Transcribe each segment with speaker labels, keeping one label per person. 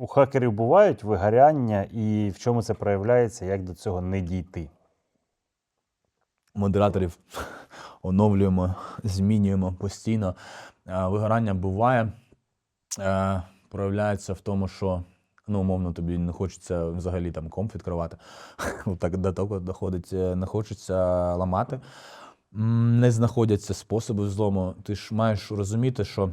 Speaker 1: У хакерів бувають вигоряння, і в чому це проявляється, як до цього не дійти?
Speaker 2: модераторів оновлюємо, змінюємо постійно. Е, Вигорання буває, е, проявляється в тому, що ну, умовно, тобі не хочеться взагалі там комп відкривати. Так до того доходить, е, не хочеться ламати. Не знаходяться способи взлому. Ти ж маєш розуміти, що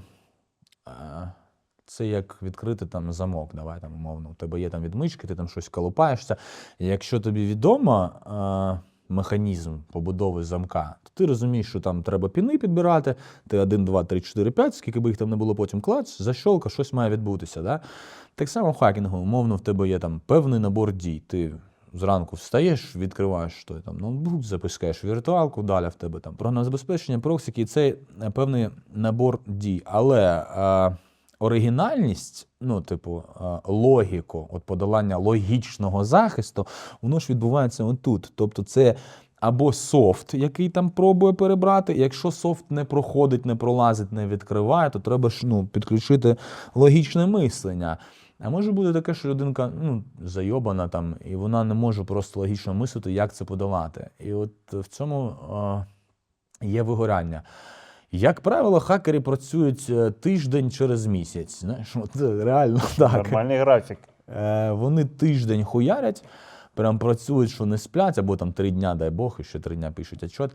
Speaker 2: це як відкрити там замок. Давай там умовно. У тебе є там відмички, ти там щось колупаєшся. Якщо тобі відомо е, механізм побудови замка, то ти розумієш, що там треба піни підбирати. Ти 1, 2, 3, 4, 5, скільки би їх там не було потім клац, защолка, щось має відбутися. Да? Так само в хакінгу, умовно, в тебе є там певний набор дій. Ти зранку встаєш, відкриваєш що там, ноутбук, запускаєш віртуалку, далі в тебе там програмне забезпечення, проксики, і це е, певний набор дій. Але е, оригінальність, ну, типу, е, логіку, от подолання логічного захисту, воно ж відбувається отут. Тобто, це або софт, який там пробує перебрати. Якщо софт не проходить, не пролазить, не відкриває, то треба ж ну, підключити логічне мислення. А може бути таке, що людинка ну, зайобана там, і вона не може просто логічно мислити, як це подолати. І от в цьому е, є вигоряння. Як правило, хакери працюють е, тиждень через місяць. Знаєш, от реально так.
Speaker 1: Нормальний графік.
Speaker 2: Е, вони тиждень хуярять, прям працюють, що не сплять, або там три дня, дай Бог, і ще три дня пишуть отчет.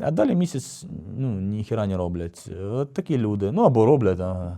Speaker 2: А далі місяць ну, ніхіра не роблять. От такі люди. Ну або роблять, а